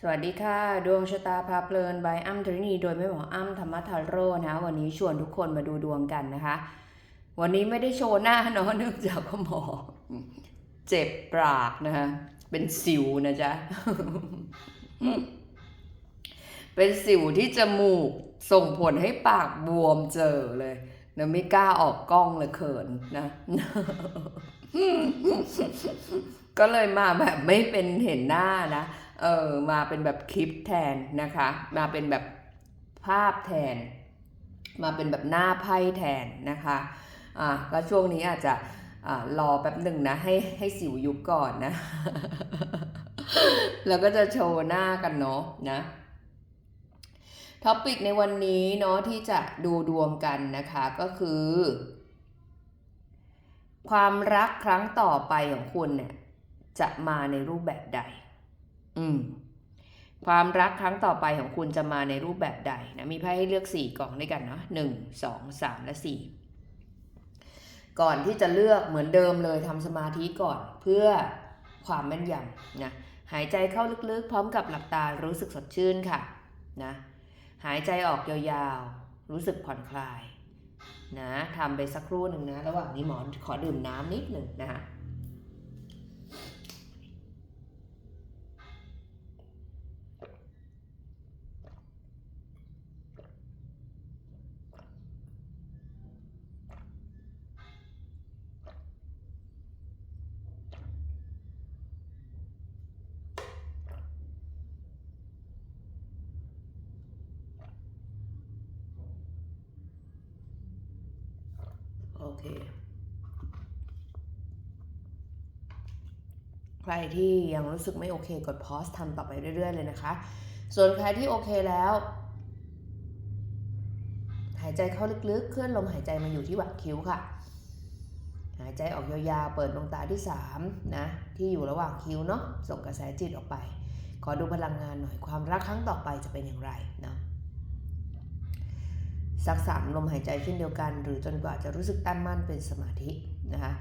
สวัสดีค่ะ ดวงชะตาพาเพลินบายอ้ำธรินีโดยไม่หมออ้ำธรรมทาโร่นะวันนี้ชวนทุกคนมาดูดวงกันนะคะ วันนี้ไม่ได้โชว์หน้าเนาะเนื่องจากว่าหมอ เจ็บปากนะคะเป็นสิวนะจ๊ะ เป็นสิวที่จมูกส่งผลให้ปากบวมเจอเลยนะไม่กล้าออกกล้องเลยเขินนะ ก็เลยมาแบบไม่เป็นเห็นหน้านะ เออมาเป็นแบบคลิปแทนนะคะ มาเป็นแบบภาพแทน มาเป็นแบบหน้าไพ่แทนนะคะอะก็ช่วงนี้อาจจะอ่ารอแป๊บหนึ่งนะให้ให้สิวยุบก่อนนะ แล้วก็จะโชว์หน้ากันเนาะนะท็อปิกในวันนี้เนาะที่จะดูดวงกันนะคะก็คือ ความรักครั้งต่อไปของคุณเนี่ยจะมาในรูปแบบใด อืม ความรักครั้งต่อไปของคุณจะมาในรูปแบบใดนะ มีไพ่ให้เลือกสี่กล่องด้วยกันเนาะหนึ่งสองสามและสี่ก่อนที่จะเลือกเหมือนเดิมเลยทำสมาธิก่อนเพื่อความแม่นยำนะหายใจเข้าลึกๆ พร้อมกับหลับตารู้สึกสดชื่นค่ะนะหายใจออกยาวๆ รู้สึกผ่อนคลายนะทำไปสักครู่หนึ่งนะ ระหว่างนี้หมอขอดื่มน้ำนิดหนึ่งนะคะ โอ เค ใครที่ยังรู้สึกไม่โอเคกดพอสทำต่อไปเรื่อย ๆ เลยนะคะ ส่วนใครที่โอเคแล้ว หายใจเข้าลึกๆ เคลื่อนลมหายใจมาอยู่ที่หว่างคิ้วค่ะ หายใจออกยาวๆ เปิดดวงตาที่3นะที่อยู่ระหว่างคิ้วเนาะส่งกระแสจิตออกไป ขอดูพลังงานหน่อยความรักครั้งต่อไปจะเป็นอย่างไรเนาะ สักสามลมหายใจเช่นเดียวกัน หรือจนกว่าจะรู้สึกตั้งมั่นเป็นสมาธินะคะ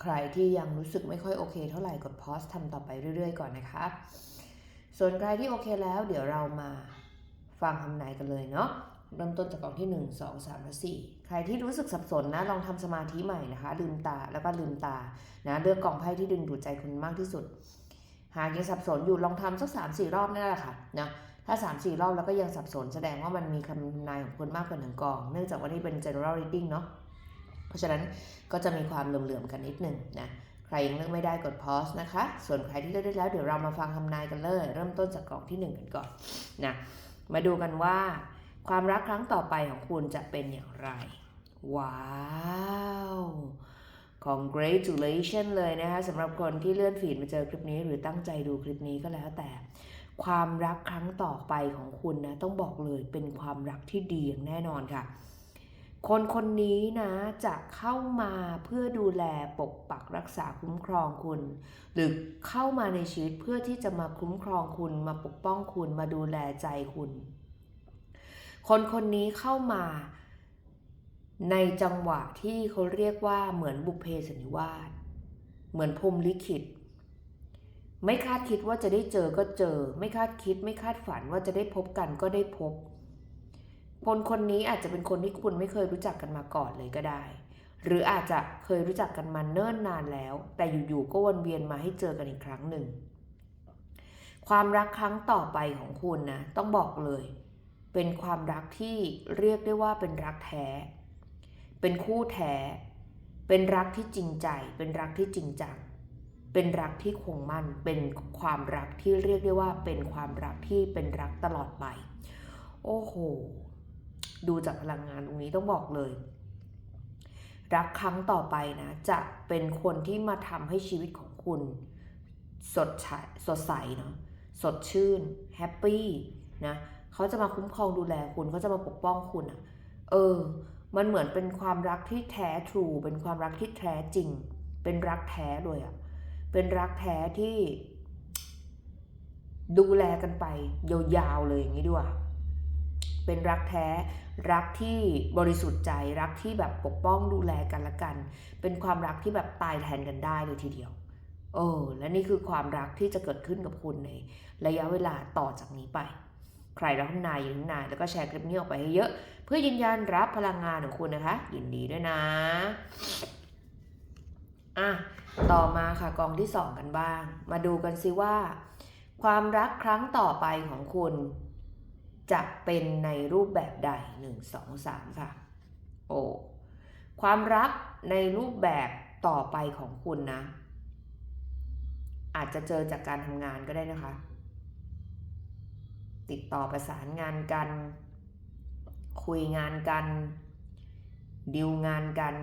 ใครที่ยังรู้สึกไม่ค่อยโอเค เท่าไหร่กดพอสทำต่อไปเรื่อย ๆ ก่อนนะคะ ส่วนใครที่โอเคแล้ว เดี๋ยวเรามาฟังคำนายกันเลยเนาะ เริ่มต้นจากกล่องที่ 1 2 3 และ 4 ใครที่รู้สึกสับสนนะลองทำสมาธิใหม่นะคะ ลืมตาแล้วก็ลืมตานะเลือกกล่องไพ่ที่ดึงดูดใจคุณมากที่สุด หากยังสับสนอยู่ลองทำสัก 3 4 รอบนั่นแหละค่ะนะถ้า 3 4 รอบแล้วก็ยังสับสนแสดงว่ามันมีคำนายของคุณมากกว่าหนึ่งกอง เนื่องจากว่านี่เป็น general reading เนาะเพราะฉะนั้นก็จะมีความเหลื่อมๆกันนิดหนึ่งนะใครยังเลือกไม่ได้กด pause นะคะ ส่วนใครที่เลือกได้แล้วเดี๋ยวเรามาฟังคำนายกันเลย เริ่มต้นจากกล่องที่ 1 กันก่อนนะมาดูกันว่า ความรักครั้งต่อไปของคุณจะเป็นอย่างไร ว้าว congratulation เลยนะคะสำหรับคนที่เลื่อนฟีดมาเจอคลิปนี้ หรือตั้งใจดูคลิปนี้ก็แล้วแต่ ความรักครั้งต่อไปของคุณนะ ต้องบอกเลยเป็นความรักที่ดีอย่างแน่นอนค่ะ คนคนนี้นะจะเข้ามาเพื่อดูแลปกปักรักษาคุ้มครองคุณ หรือเข้ามาในชีวิตเพื่อที่จะมาคุ้มครองคุณมาปกป้องคุณมาดูแลใจคุณ คนคนนี้เข้ามา ในจังหวะที่เขาเรียกว่าเหมือนบุพเพสนิวาสเหมือนพรมลิขิต ไม่คาดคิดว่าจะได้เจอก็เจอ ไม่คาดคิดไม่คาดฝันว่าจะได้พบกันก็ได้พบ คนคนนี้อาจจะเป็นคนที่คุณไม่เคยรู้จักกันมาก่อนเลยก็ได้ หรืออาจจะเคยรู้จักกันมาเนิ่นนานแล้ว แต่อยู่ๆก็วนเวียนมาให้เจอกันอีกครั้งหนึ่ง ความรักครั้งต่อไปของคุณนะต้องบอกเลย เป็นความรักที่เรียกได้ว่าเป็นรักแท้ เป็นคู่แท้ เป็นรักที่จริงใจ เป็นรักที่จริงจัง เป็นรักที่คงมั่น เป็นความรักที่เรียกได้ว่าเป็นความรักที่เป็นรักตลอดไป โอ้โห ดูจากพลังงานตรงนี้ต้องบอกเลย รักครั้งต่อไปนะ จะเป็นคนที่มาทำให้ชีวิตของคุณ สดใสสดใสเนาะ สดชื่น แฮปปี้นะ เขาจะมาคุ้มครองดูแลคุณเขาจะมาปกป้องคุณอะ่ะเออ มันเหมือนเป็นความรักที่แท้ทรูเป็นความรักที่แท้จริง เป็นรักแท้เลยอะ่ะเป็นรักแท้ที่ ดูแลกันไปยาวๆเลยอย่างนี้ดีกว่าเป็นรักแท้รักที่บริสุทธิ์ใจรักที่แบบปกป้องดูแลกันละกัน เป็นความรักที่แบบตายแทนกันได้เลยทีเดียวเออและนี่คือความรักที่จะเกิดขึ้นกับคุณในระยะเวลาต่อจากนี้ไป ใครรับนายอยู่ที่นายแล้วก็แชร์คลิปนี้ออกไปให้เยอะ เพื่อยืนยันรับพลังงานของคุณนะคะ ยินดีด้วยนะอะต่อมาค่ะกองที่สองกันบ้าง มาดูกันสิว่า ความรักครั้งต่อไปของคุณ จะเป็นในรูปแบบใดหนึ่งสองสามค่ะ โอ้ความรักในรูปแบบต่อไปของคุณนะ อาจจะเจอจากการทำงานก็ได้นะคะ ติดต่อประสานงานกัน คุยงานกัน ดิวงานกัน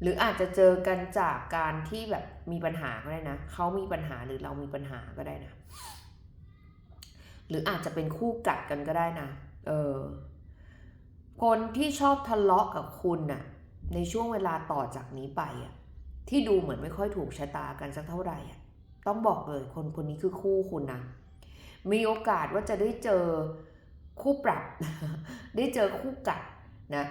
หรืออาจจะเจอกันจากการที่แบบมีปัญหาก็ได้นะเขามีปัญหาหรือเรามีปัญหาก็ได้นะ หรืออาจจะเป็นคู่กัดกันก็ได้นะ เออ คนที่ชอบทะเลาะกับคุณน่ะ ในช่วงเวลาต่อจากนี้ไปอะที่ดูเหมือนไม่ค่อยถูกชะตากันสักเท่าไหร่อะ ต้องบอกเลยคนคนนี้คือคู่คุณนะ มีโอกาสว่าจะได้เจอคู่ปรับ ได้เจอคู่กัดนะ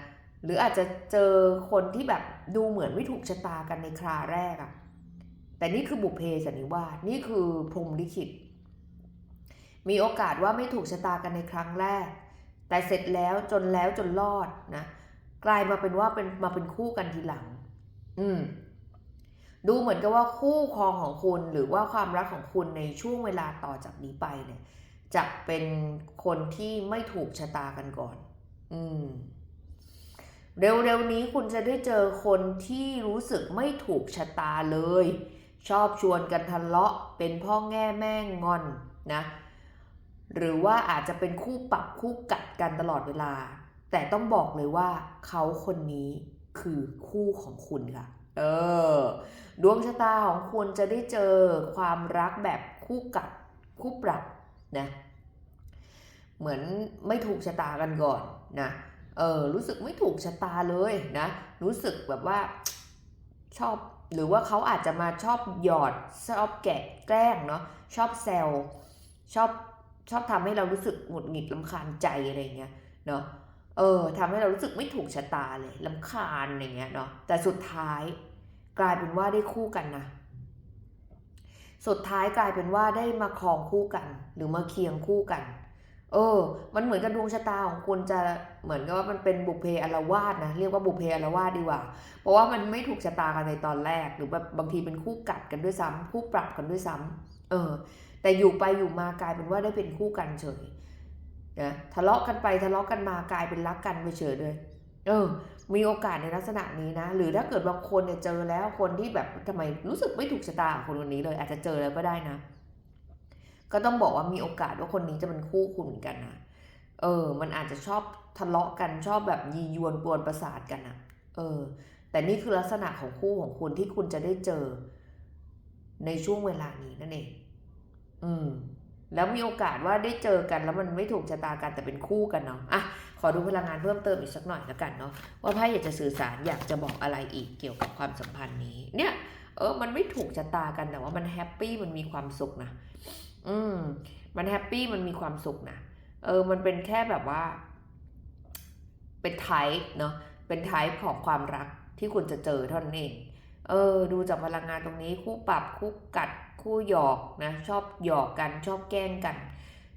หรืออาจจะเจอคนที่แบบดูเหมือนไม่ถูกชะตากันในคราแรกอะแต่นี่คือบุพเพสันนิวาสนี่คือพรมลิขิต มีโอกาสว่าไม่ถูกชะตากันในครั้งแรก แต่เสร็จแล้วจนแล้วจนรอดนะ กลายมาเป็นว่าเป็นมาเป็นคู่กันทีหลัง อืม ดูเหมือนกับว่าคู่ครองของคุณหรือว่าความรักของคุณในช่วงเวลาต่อจากนี้ไปเนี่ยจะเป็นคนที่ไม่ถูกชะตากันก่อน อืม เร็วๆนี้คุณจะได้เจอคนที่รู้สึกไม่ถูกชะตาเลย ชอบชวนกันทะเลาะ เป็นพ่อแง่แม่งงอนนะ หรือว่าอาจจะเป็นคู่ปรับคู่กัดกันตลอดเวลา แต่ต้องบอกเลยว่าเขาคนนี้คือคู่ของคุณค่ะ เออ ดวงชะตาของคุณจะได้เจอความรักแบบคู่กัดคู่ปรับนะเหมือนไม่ถูกชะตากันก่อนนะเออรู้สึกไม่ถูกชะตาเลยนะรู้สึกแบบว่าชอบหรือว่าเขาอาจจะมาชอบหยอดชอบแกะแกล้งเนาะชอบแซวชอบชอบทำให้เรารู้สึกหงุดหงิดลำคาญใจอะไรเงี้ยเนาะเออทำให้เรารู้สึกไม่ถูกชะตาเลยลำคาญอะไรเงี้ยเนาะแต่สุดท้าย กลายเป็นว่าได้คู่กันนะ สุดท้ายกลายเป็นว่าได้มาครองคู่กัน หรือมาเคียงคู่กัน เออ มันเหมือนกับดวงชะตาของคุณจะเหมือนกับว่ามันเป็นบุพเพอารวาสนะ เรียกว่าบุพเพอารวาสดีกว่า เพราะว่ามันไม่ถูกชะตากันในตอนแรก หรือแบบบางทีเป็นคู่กัดกันด้วยซ้ำคู่ปรับกันด้วยซ้ำเออ แต่อยู่ไปอยู่มากลายเป็นว่าได้เป็นคู่กันเฉยนะทะเลาะกันไปทะเลาะกันมากลายเป็นรักกันไปเฉยเลย เออ มีโอกาสในลักษณะนี้นะ หรือถ้าเกิดบางคนเนี่ยเจอแล้วคนที่แบบทำไมรู้สึกไม่ถูกชะตาคนคนนี้เลย อาจจะเจอแล้วก็ได้นะ ก็ต้องบอกว่ามีโอกาสว่าคนนี้จะเป็นคู่คุณเหมือนกันนะเออ มันอาจจะชอบทะเลาะกันชอบแบบยียวนปวนประสาทกันอะเออ แต่นี่คือลักษณะของคู่ของคุณที่คุณจะได้เจอในช่วงเวลานี้นั่นเอง อืม แล้วมีโอกาสว่าได้เจอกันแล้วมันไม่ถูกชะตากันแต่เป็นคู่กันเนาะ อะ ขอดูพลังงานเพิ่มเติมอีกสักหน่อยแล้วกันเนาะว่าไพ่อยากจะสื่อสารอยากจะบอกอะไรอีกเกี่ยวกับความสัมพันธ์นี้ เนี่ยเออมันไม่ถูกชะตากันแต่ว่ามันแฮปปี้มันมีความสุขนะอืมมันแฮปปี้มันมีความสุขนะเออมันเป็นแค่แบบว่า เป็นไทป์เนาะเป็นไทป์ของความรักที่คุณจะเจอเท่านั้นเองเออดูจากพลังงานตรงนี้คู่ปรับคู่กัดคู่หยอกนะชอบหยอกกันชอบแกล้งกัน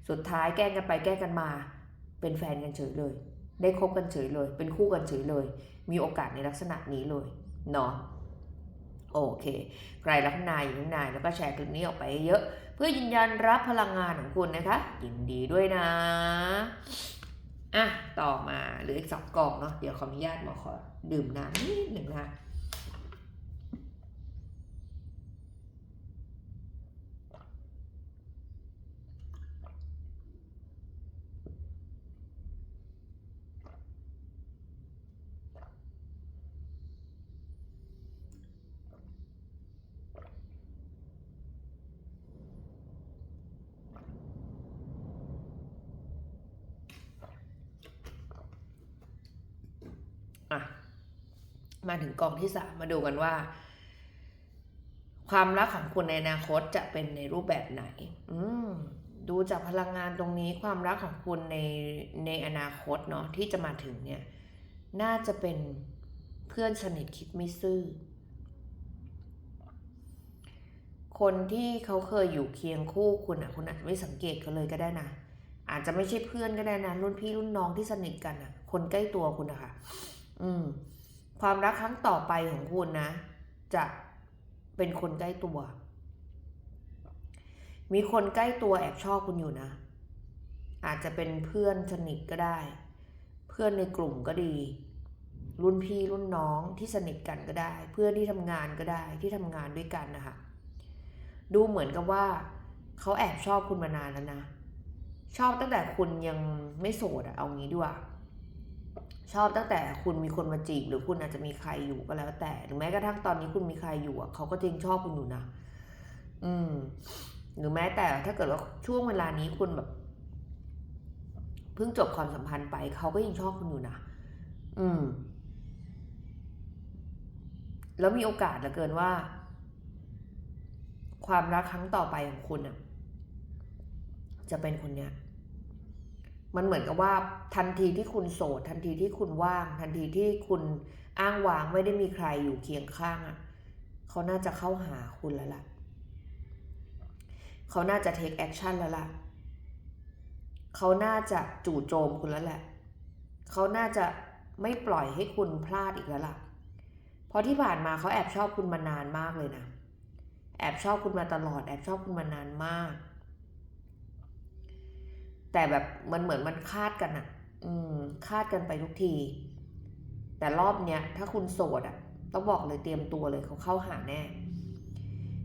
สุดท้ายแกล้งกันไปแกล้งกันมา เป็นแฟนกันเฉยเลย ได้คบกันเฉยเลย เป็นคู่กันเฉยเลย มีโอกาสในลักษณะนี้เลยเนาะโอเคใครรักนายอยู่นายแล้วก็แชร์คลิปนี้ออกไปเยอะ เพื่อยืนยันรับพลังงานของคุณนะคะ ยินดีด้วยนะอะต่อมาเหลืออีกสองกล่องเนาะเดี๋ยวขออนุญาตหมอขอดื่มน้ำนิดหนึ่งนะ มาถึงกองที่สามมาดูกันว่า ความรักของคุณในอนาคตจะเป็นในรูปแบบไหน อืมดูจากพลังงานตรงนี้ความรักของคุณในในอนาคตเนาะที่จะมาถึงเนี่ย น่าจะเป็นเพื่อนสนิทคิดไม่ซื่อ คนที่เขาเคยอยู่เคียงคู่คุณอะ คุณอาจจะไม่สังเกตเขาเลยก็ได้นะอาจจะไม่ใช่เพื่อนก็ได้นะรุ่นพี่รุ่นน้องที่สนิทกันอะ คนใกล้ตัวคุณนะคะอืม ความรักครั้งต่อไปของคุณนะ จะเป็นคนใกล้ตัว มีคนใกล้ตัวแอบชอบคุณอยู่นะ อาจจะเป็นเพื่อนสนิทก็ได้ เพื่อนในกลุ่มก็ดี รุ่นพี่รุ่นน้องที่สนิทกันก็ได้ เพื่อนที่ทำงานก็ได้ที่ทำงานด้วยกันนะคะดูเหมือนกับว่าเขาแอบชอบคุณมานานแล้วนะ ชอบตั้งแต่คุณยังไม่โสดอะเอางี้ดีกว่า ชอบตั้งแต่คุณมีคนมาจีบ หรือคุณอาจจะมีใครอยู่ก็แล้ว แต่หรือแม้กระทั่งตอนนี้คุณมีใครอยู่อะเขาก็จริงชอบคุณอยู่นะ อืม หรือแม้แต่ถ้าเกิดว่าช่วงเวลานี้คุณแบบเพิ่งจบความสัมพันธ์ไปเขาก็ยังชอบคุณอยู่นะ อืม แล้วมีโอกาสเหลือเกินว่า ความรักครั้งต่อไปของคุณอะ จะเป็นคนเนี้ย มันเหมือนกับว่าทันทีที่คุณโสด ทันทีที่คุณว่าง ทันทีที่คุณอ้างว้างไม่ได้มีใครอยู่เคียงข้างอะเขาน่าจะเข้าหาคุณแล้วล่ะ เขาน่าจะ take action แล้วล่ะ เขาน่าจะจู่โจมคุณแล้วแหละ เขาน่าจะไม่ปล่อยให้คุณพลาดอีกแล้วล่ะ เพราะที่ผ่านมาเขาแอบชอบคุณมานานมากเลยนะ แอบชอบคุณมาตลอด แอบชอบคุณมานานมาก แต่แบบมันเหมือนมันคาดกันอะอืมคาดกันไปทุกที แต่รอบเนี้ยถ้าคุณโสดอะต้องบอกเลยเตรียมตัวเลยเขาเข้าหาแน่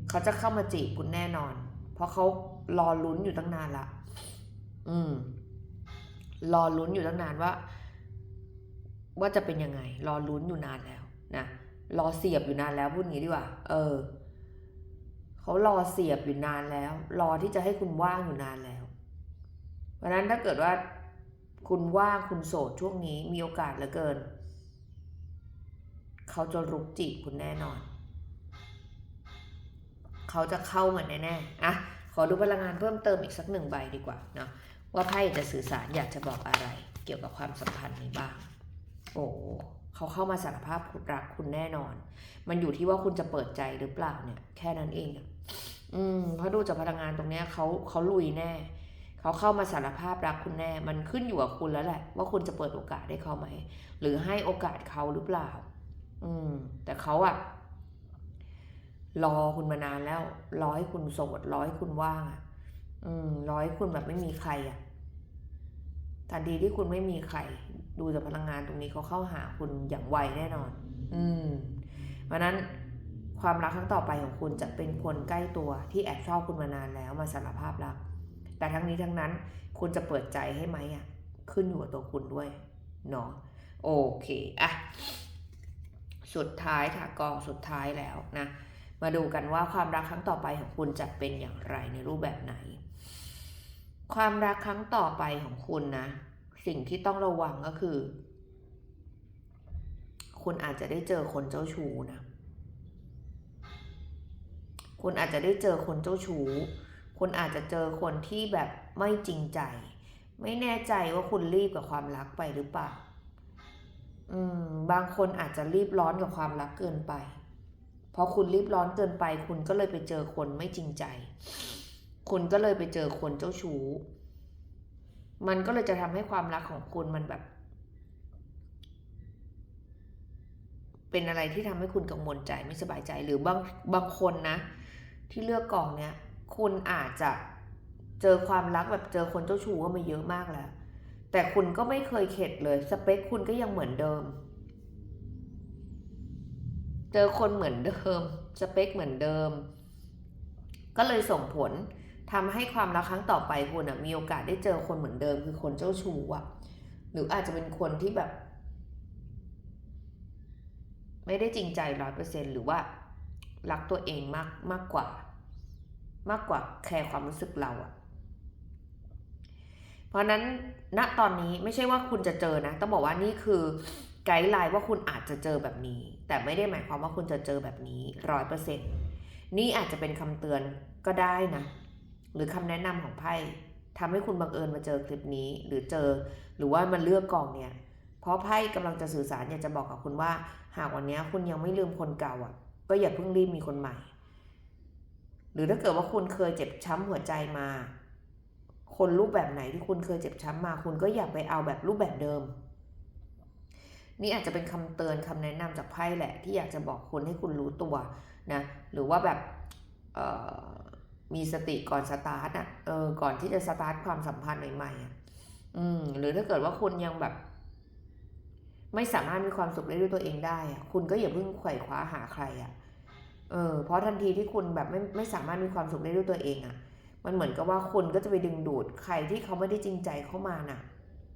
เขาจะเข้ามาจีบคุณแน่นอน เพราะเขารอลุ้นอยู่ตั้งนานละอืม รอลุ้นอยู่ตั้งนานว่า ว่าจะเป็นยังไง รอลุ้นอยู่นานแล้วนะรอเสียบอยู่นานแล้วพูดงี้ดีกว่า เออ เขารอเสียบอยู่นานแล้ว รอที่จะให้คุณว่างอยู่นานแล้ว เพราะนั้นถ้าเกิดว่าคุณว่างคุณโสดช่วงนี้มีโอกาสเหลือเกิน เขาจะรุกจีบคุณแน่นอน เขาจะเข้ามาแน่ๆอะขอดูพลังงานเพิ่มเติมอีกสักหนึ่งใบดีกว่าเนาะว่าไพ่จะสื่อสารอยากจะบอกอะไร เกี่ยวกับความสัมพันธ์นี้บ้าง โอ้เขาเข้ามาสารภาพรักคุณแน่นอน มันอยู่ที่ว่าคุณจะเปิดใจหรือเปล่าเนี่ย แค่นั้นเองอะอืมเพราะดูจากพลังงานตรงเนี้ยเขาเขาลุยแน่ เขาเข้ามาสารภาพรักคุณแน่ มันขึ้นอยู่กับคุณแล้วแหละ ว่าคุณจะเปิดโอกาสให้เขาไหม หรือให้โอกาสเขาหรือเปล่า อืม แต่เขาอะรอคุณมานานแล้ว รอให้คุณโสด รอให้คุณว่างอะอืมรอให้คุณแบบไม่มีใครอะทันทีที่คุณไม่มีใคร ดูจากพลังงานตรงนี้เขาเข้าหาคุณอย่างไวแน่นอน อืม เพราะนั้นความรักครั้งต่อไปของคุณจะเป็นคนใกล้ตัวที่แอบชอบคุณมานานแล้วมาสารภาพรัก แต่ทั้งนี้ทั้งนั้น คุณจะเปิดใจให้ไหมอะขึ้นอยู่กับตัวคุณด้วยเนาะโอเคอะสุดท้ายค่ะกองสุดท้ายแล้วนะ มาดูกันว่าความรักครั้งต่อไปของคุณจะเป็นอย่างไรในรูปแบบไหน ความรักครั้งต่อไปของคุณนะ สิ่งที่ต้องระวังก็คือ คุณอาจจะได้เจอคนเจ้าชู้นะ คุณอาจจะได้เจอคนเจ้าชู้ คุณอาจจะเจอคนที่แบบไม่จริงใจ ไม่แน่ใจว่าคุณรีบกับความรักไปหรือเปล่า อืม บางคนอาจจะรีบร้อนกับความรักเกินไปพอคุณรีบร้อนเกินไป คุณก็เลยไปเจอคนไม่จริงใจ คุณก็เลยไปเจอคนเจ้าชู้ มันก็เลยจะทำให้ความรักของคุณมันแบบ เป็นอะไรที่ทำให้คุณกังวลใจไม่สบายใจ หรือบางบางคนนะ ที่เลือกกองเนี้ย คุณอาจจะเจอความรักแบบเจอคนเจ้าชู้ก็มาเยอะมากแล้ว แต่คุณก็ไม่เคยเข็ดเลย สเปคคุณก็ยังเหมือนเดิม เจอคนเหมือนเดิม สเปคเหมือนเดิม ก็เลยส่งผลทำให้ความรักครั้งต่อไปคุณอะมีโอกาสได้เจอคนเหมือนเดิม คือคนเจ้าชู้อะหรืออาจจะเป็นคนที่แบบ ไม่ได้จริงใจร้อยเปอร์เซ็นหรือว่ารักตัวเองมากมากกว่า มากกว่าแคร์ความรู้สึกเราอะเพราะนั้นณตอนนี้ไม่ใช่ว่าคุณจะเจอนะ ต้องบอกว่านี่คือไกด์ไลน์ว่าคุณอาจจะเจอแบบนี้ แต่ไม่ได้หมายความว่าคุณจะเจอแบบนี้ร้อยเปอร์เซ็นนี่อาจจะเป็นคำเตือนก็ได้นะ หรือคำแนะนำของไพ่ทำให้คุณบังเอิญมาเจอคลิปนี้หรือเจอ หรือว่ามันเลือกกองเนี่ย เพราะไพ่กำลังจะสื่อสารอยากจะบอกกับคุณว่า หากวันนี้คุณยังไม่ลืมคนเก่าอะ ก็อย่าเพิ่งรีบมีคนใหม่ หรือถ้าเกิดว่าคุณเคยเจ็บช้ำหัวใจมา คนรูปแบบไหนที่คุณเคยเจ็บช้ำมา คุณก็อย่าไปเอาแบบรูปแบบเดิม นี่อาจจะเป็นคำเตือนคำแนะนำจากไพ่แหละ ที่อยากจะบอกคุณให้คุณรู้ตัวนะหรือว่าแบบมีสติก่อนสตาร์ทอะเออก่อนที่จะสตาร์ทความสัมพันธ์ใหม่ๆอะอืมหรือถ้าเกิดว่าคุณยังแบบ ไม่สามารถมีความสุขได้ด้วยตัวเองได้อะคุณก็อย่าเพิ่งไขว่คว้าหาใครอะ เออเพราะทันทีที่คุณแบบไม่ไม่สามารถมีความสุขได้ด้วยตัวเองอะ มันเหมือนกับว่าคุณก็จะไปดึงดูดใครที่เขาไม่ได้จริงใจเข้ามาน่ะ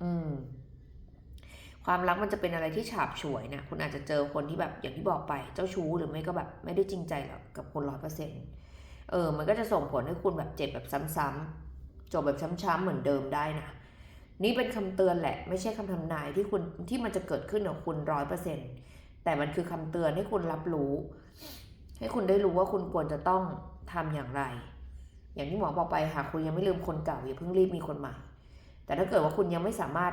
อืม ความรักมันจะเป็นอะไรที่ฉาบฉวยนะคุณอาจจะเจอคนที่แบบอย่างที่บอกไปเจ้าชู้หรือไม่ก็แบบไม่ได้จริงใจหรอกกับคนร้อยเปอร์เซ็นต์เออ มันก็จะส่งผลให้คุณแบบเจ็บแบบซ้ำๆจบแบบช้ำๆเหมือนเดิมได้นะนี่เป็นคำเตือนแหละ ไม่ใช่คำทำนายที่คุณที่มันจะเกิดขึ้นกับคุณร้อยเปอร์เซ็นต์แต่มันคือคำเตือนให้คุณรับรู้ ให้คุณได้รู้ว่าคุณควรจะต้องทำอย่างไร อย่างที่หมอบอกไปหากคุณยังไม่ลืมคนเก่าอย่าเพิ่งรีบมีคนใหม่ แต่ถ้าเกิดว่าคุณยังไม่สามารถ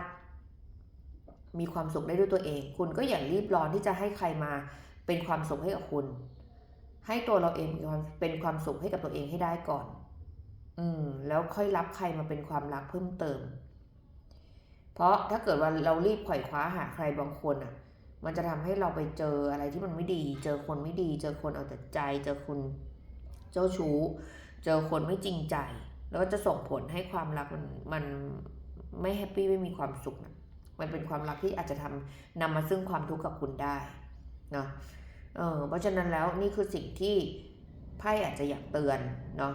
มีความสุขได้ด้วยตัวเอง คุณก็อย่ารีบร้อนที่จะให้ใครมาเป็นความสุขให้กับคุณ ให้ตัวเราเองเป็นความสุขให้กับตัวเองให้ได้ก่อน อืม แล้วค่อยรับใครมาเป็นความรักเพิ่มเติม เพราะถ้าเกิดว่าเรารีบไขว่คว้าหาใครบางคนอะ มันจะทำให้เราไปเจออะไรที่มันไม่ดี เจอคนไม่ดี เจอคนเอาแต่ใจ เจอคุณเจ้าชู้ เจอคนไม่จริงใจ แล้วก็จะส่งผลให้ความรักมันมันไม่แฮปปี้ไม่มีความสุขนะมันเป็นความรักที่อาจจะทำนำมาซึ่งความทุกข์กับคุณได้เนาะเออเพราะฉะนั้นแล้วนี่คือสิ่งที่ไพ่อาจจะอยากเตือนเนาะ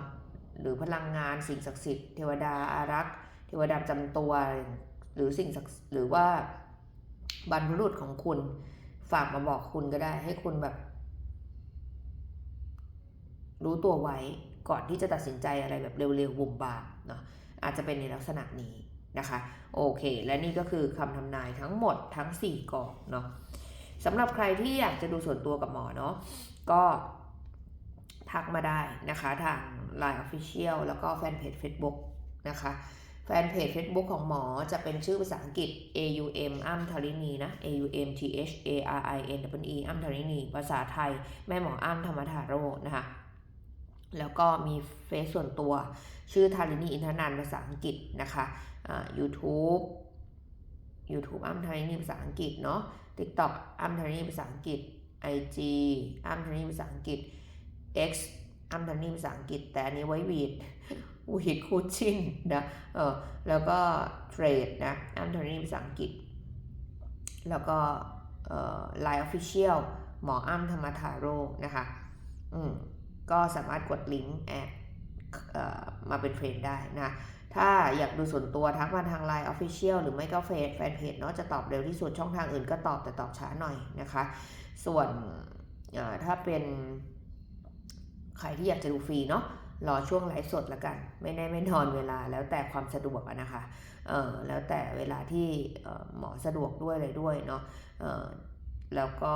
หรือพลังงานสิ่งศักดิ์สิทธิ์เทวดาอารักษ์ เทวดาจำตัว หรือสิ่งศักดิ์หรือว่า บรรพบุรุษของคุณ ฝากมาบอกคุณก็ได้ ให้คุณแบบ รู้ตัวไว้ก่อนที่จะตัดสินใจอะไรแบบเร็วๆบุ่มบามเนาะอาจจะเป็นในลักษณะนี้นะคะ โอเค และนี่ก็คือคำทำนายทั้งหมดทั้ง 4กองเนาะสำหรับใครที่อยากจะดูส่วนตัวกับหมอเนาะก็ทักมาได้นะคะ ทาง Line Official แล้วก็แฟนเพจ Facebook นะคะ แฟนเพจ Facebook ของหมอจะเป็นชื่อภาษาอังกฤษ AUM อ้ำทารินีนะ AUM T H A R I N W E อ้ำทารินี ภาษาไทย แม่หมออ้ำธรรมธาโรนะคะ แล้วก็มีเฟซส่วนตัวชื่อทารินีอินทนันภาษาอังกฤษนะคะ YouTube YouTube อ้ำทารินีภาษาอังกฤษเนาะ TikTok อ้ำทารินีภาษาอังกฤษ IG อ้ำทารินีภาษาอังกฤษ X อ้ำทารินีภาษาอังกฤษ แต่อันนี้ไว้วีด วีดคูชินนะเออแล้วก็เทรดนะอ้ำทารินีภาษาอังกฤษ แล้วก็เอ่อ Line Official หมออ้ำธรรมทาโร่นะคะอืมก็สามารถกดลิงก์แอดมาเป็นเฟรนได้นะ ถ้าอยากดูส่วนตัวทักมาทาง Line Official หรือไม่ก็เฟซแฟนเพจเนาะจะตอบเร็วที่สุดช่องทางอื่นก็ตอบแต่ตอบช้าหน่อยนะคะ ส่วนถ้าเป็นใครที่อยากจะดูฟรีเนาะ รอช่วงไลฟ์สดละกัน ไม่แน่ไม่นอนเวลาแล้วแต่ความสะดวกนะคะเออแล้วแต่เวลาที่หมอสะดวกด้วยเลยด้วยเนาะเออแล้วก็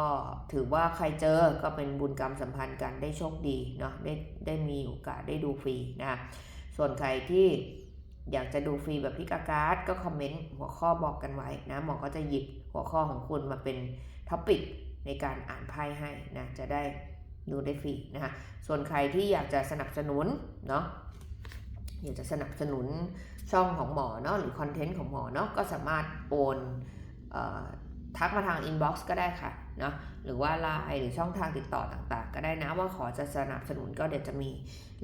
ถือว่าใครเจอก็เป็นบุญกรรมสัมพันธ์กันได้โชคดีเนาะได้ได้มีโอกาสได้ดูฟรีนะส่วนใครที่อยากจะดูฟรีแบบพิกาการ์ดก็คอมเมนต์หัวข้อบอกกันไว้นะหมอก็จะหยิบหัวข้อของคุณมาเป็นท็อปิกในการอ่านไพ่ให้นะจะได้ ดูได้ฟรีนะคะส่วนใครที่อยากจะสนับสนุนเนาะอยากจะสนับสนุนช่องของหมอเนาะหรือคอนเทนต์ของหมอเนาะก็สามารถโอนทักมาทางอินบ็อกซ์ก็ได้ค่ะเนาะหรือว่าไลน์หรือช่องทางติดต่อต่างๆ ก็ได้นะว่าขอจะสนับสนุนก็เดี๋ยวจะมี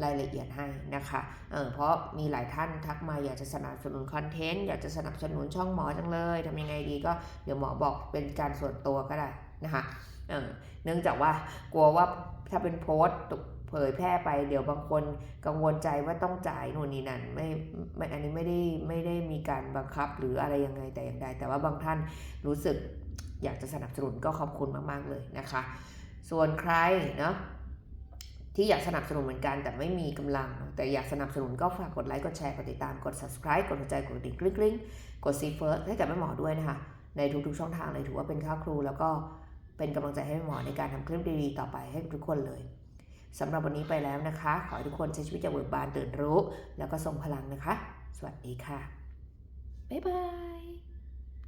รายละเอียดให้นะคะเออเพราะมีหลายท่านทักมาอยากจะสนับสนุนคอนเทนต์อยากจะสนับสนุนช่องหมอจังเลยทำยังไงดีก็เดี๋ยวหมอบอกเป็นการส่วนตัวก็ได้นะคะเออเนื่องจากว่ากลัวว่า ถ้าเป็นโพสต์เผยแพร่ไป เดี๋ยวบางคนกังวลใจว่าต้องจ่ายนู่นนี่นั่นไม่ไม่อันนี้ไม่ได้ไม่ได้มีการบังคับหรืออะไรยังไงแต่อย่างใดแต่ว่าบางท่านรู้สึกอยากจะสนับสนุนก็ขอบคุณมาก ๆ เลยนะคะ ส่วนใครเนาะที่อยากสนับสนุนเหมือนกันแต่ไม่มีกำลัง แต่อยากสนับสนุนก็ฝากกดไลค์กดแชร์กดติดตามกด subscribe กดหัวใจกดกระดิ่งกริ๊งกริ๊งกด see first ให้กับแม่หมอด้วยนะคะ ในทุกๆช่องทางเลยถือว่าเป็นค่าครูแล้วก็ เป็นกำลังใจให้หมอในการทำคลิปดีๆ ต่อไปให้ทุกคนเลยสำหรับวันนี้ไปแล้วนะคะ ขอให้ทุกคนใช้ชีวิตอย่างเบิกบานตื่นรู้ แล้วก็ทรงพลังนะคะ สวัสดีค่ะ บ๊ายบาย